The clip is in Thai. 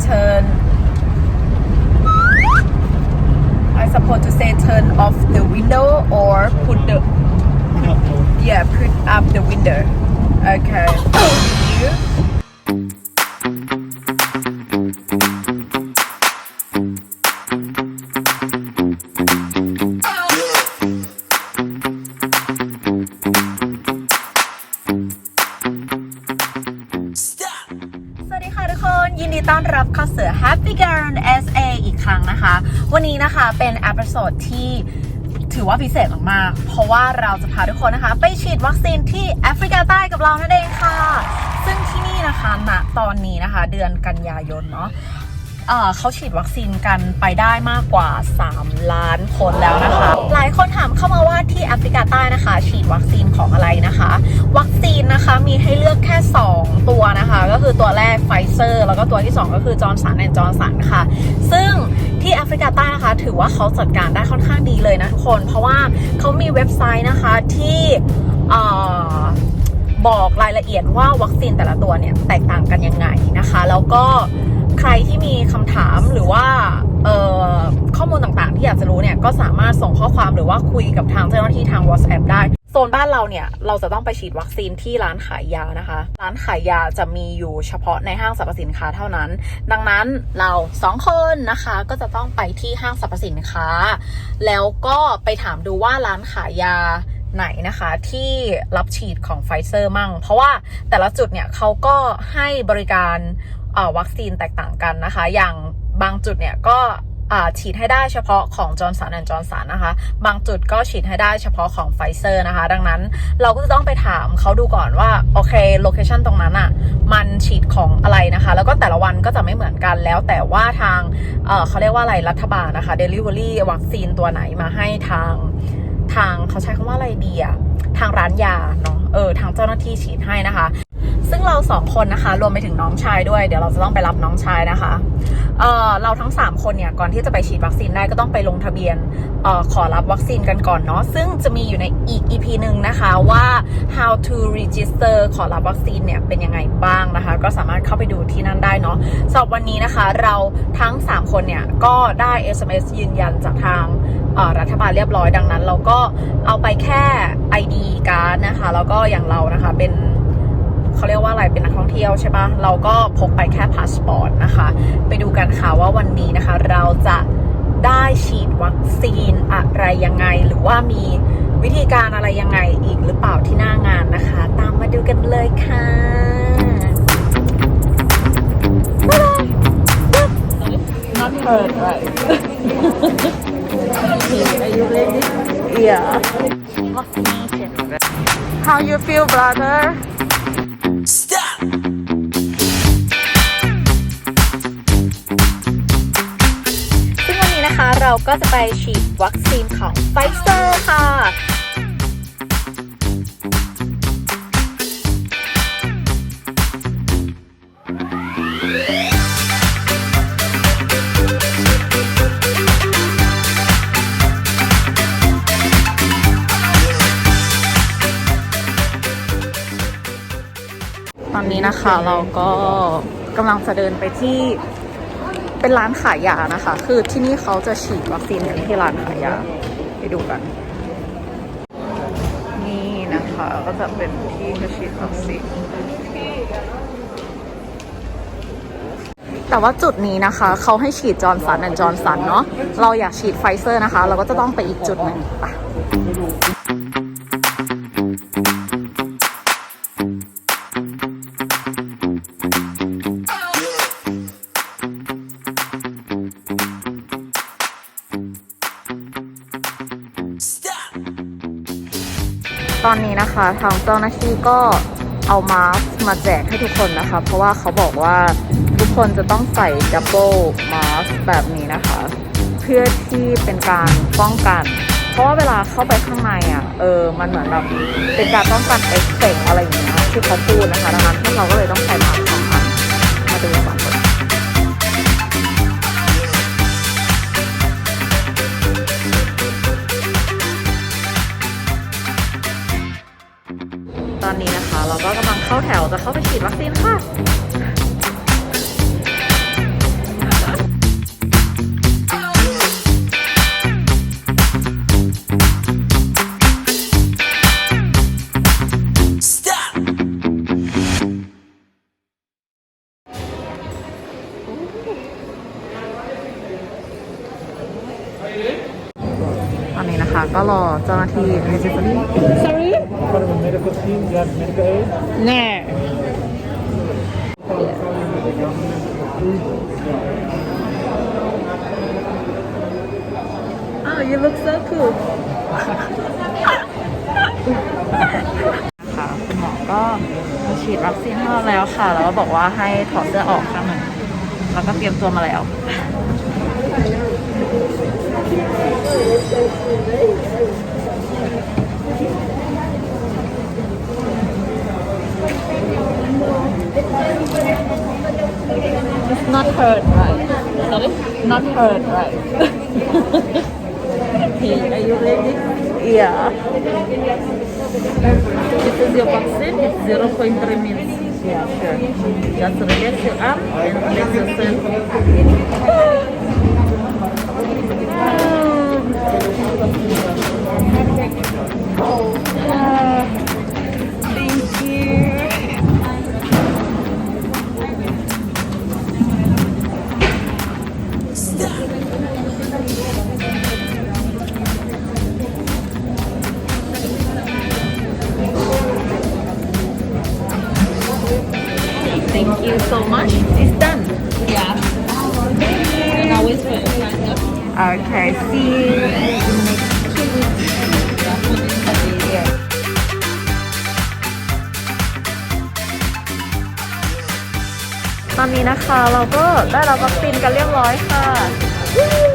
turn. I supposed to say turn off the window or put the yeah put up the window. Okay ต้อนรับเข้าสู่ Happy Girl SA อีกครั้งนะคะ วันนี้นะคะเป็นอ p ิโซดที่ถือว่าพิเศษมากๆ เพราะว่าเราจะพาทุกคนนะคะ ไปฉีดวัคซีนที่แอฟริกาใต้กับเรานั่นเองค่ะ ซึ่งที่นี่นะคะณตอนนี้นะคะ เดือนกันยายนเนาะเอ่อเขาฉีดวัคซีนกันไปได้มากกว่า 3 ล้านคนแล้วนะคะ หลายคนถามเข้ามาว่าที่แอฟริกาใต้นะคะ ฉีดวัคซีนของอะไรนะคะ คือตัวแรกไฟเซอร์แล้วก็ตัวที่ 2 ก็คือจอร์นสันแอนด์จอร์นสันค่ะ ซึ่งที่แอฟริกาใต้นะคะ ถือว่าเขาจัดการได้ค่อนข้างดีเลยนะทุกคน เพราะว่าเขามีเว็บไซต์นะคะที่บอกรายละเอียดว่าวัคซีนแต่ละตัวเนี่ย แตกต่างกันยังไงนะคะ แล้วก็ใครที่มีคำถามหรือว่าข้อมูลต่างๆ ที่อยากจะรู้เนี่ย ก็สามารถส่งข้อความหรือว่าคุยกับทางเจ้าหน้าที่ทาง WhatsApp ได้ โซนบ้านเราเนี่ย เราจะต้องไปฉีดวัคซีนที่ร้านขายยานะคะ ร้านขายยาจะมีอยู่เฉพาะในห้างสรรพสินค้าเท่านั้น ดังนั้นเราสองคนนะคะก็จะต้องไปที่ห้างสรรพสินค้า แล้วก็ไปถามดูว่าร้านขายยาไหนนะคะที่รับฉีดของไฟเซอร์มั่ง เพราะว่าแต่ละจุดเนี่ยเขาก็ให้บริการวัคซีนแตกต่างกันนะคะ อย่างบางจุดเนี่ยก็ ฉีดให้ได้เฉพาะของจอร์นสันแอนจอร์นสันนะคะ บางจุดก็ฉีดให้ได้เฉพาะของไฟเซอร์นะคะ ดังนั้นเราก็จะต้องไปถามเขาดูก่อนว่า โอเคโลเคชันตรงนั้นอะ่ะ มันฉีดของอะไรนะคะ แล้วก็แต่ละวันก็จะไม่เหมือนกันแล้ว แต่ว่าทางเเขาเรียกว่าอะไรรัฐบาลนะคะ Delivery วัคซีนตัวไหนมาให้ทางทางเขาใช้คำว่าอะไรดีอะทางร้านยาเนาะเออทางเจ้าหน้าที่ฉีดให้นะคะ ซึ่งเราสองคนนะคะ รวมไปถึงน้องชายด้วยเดี๋ยวเราจะต้องไปรับน้องชายนะคะเเราทั้ง 3 คนเนี่ยก่อนที่จะไปฉีดวัคซีนได้ก็ต้องไปลงทะเบียนออขอรับวัคซีนกันก่อนเนาะซึ่งจะมีอยู่ในอีก EP หนึ่งนะคะว่า how to register ขอรับวัคซีนเนี่ยเป็นยังไงบ้างนะคะ ก็สามารถเข้าไปดูที่นั่นได้เนาะสำหรับวันนี้นะคะเราทั้ง 3 คนเนี่ยก็ได้ SMS ยืนยันจากทางรัฐบาลเรียบร้อยดังนั้น เราก็เอาไปแค่ ID การ์ดนะคะแล้วก็อย่างเรานะคะเป็น เขาเรียกว่าอะไรเป็นนักท่องเที่ยวใช่ปะเราก็พกไปแค่พาสปอร์ตนะคะ ไปดูกันค่ะว่าวันนี้นะคะ เราจะได้ฉีดวัคซีนอะไรยังไง หรือว่ามีวิธีการอะไรยังไงอีกหรือเปล่าที่หน้างานนะคะ ตามมาดูกันเลยค่ะ Not heard right Are you ready? Yeah. How you feel, brother? เราก็จะไปฉีดวัคซีนของไฟเซอร์ค่ะตอนนี้นะคะเราก็กำลังจะเดินไปที่ เป็นร้านขายยานะคะ คือที่นี่เขาจะฉีดวัคซีนกันที่ร้านขายยา ไปดูกัน นี่นะคะก็จะเป็นที่จะฉีดวัคซีนแต่ว่าจุดนี้นะคะ เขาให้ฉีดจอร์นสันแอนจอร์นสันเนาะเราอยากฉีดไฟเซอร์นะคะ เราก็จะต้องไปอีกจุดหนึ่งไป นะคะ ทางเจ้าหน้าที่ก็เอามาสก์มาแจกให้ทุกคนนะคะ เพราะว่าเขาบอกว่าทุกคนจะต้องใส่ดับเบิลมาสก์แบบนี้นะคะ เพื่อที่เป็นการป้องกัน เพราะว่าเวลาเข้าไปข้างในอะเออมันเหมือนแบบเป็นการป้องกันเอฟเฟกต์อะไรอย่างเงี้ยที่เขาพูดนะคะดังนั้นพวกเราก็เลยต้องใส่มาสก์สองอันมาดูสองคน นะคะ เราก็กำลังเข้าแถวจะเข้าไปฉีดวัคซีนค่ะตอนนี้นะคะ ก็รอเจ้าหน้าที่ necessary medical team, you have medical aid. แน่อ้าว you look so cool ค่ะคุณหมอก็มาฉีดวัคซีนให้เราแล้วค่ะ แล้วก็บอกว่าให้ถอดเสื้อออกข้างหนึ่งแล้วก็เตรียมตัวมาแล้ว It's not hurt right Sorry not hurt right Okay, are you ready? yeah This is your vaccine. It's 0.3 minutes. yeah sure Just relax your arm and relax yourself. Thank Thank you so much. It's done. Yeah. And now wait for your sign up. Okay, see you in next two weeks. Yeah. ตอนนี้นะคะเราก็ได้รับวัคซีนกันเรียบร้อยค่ะ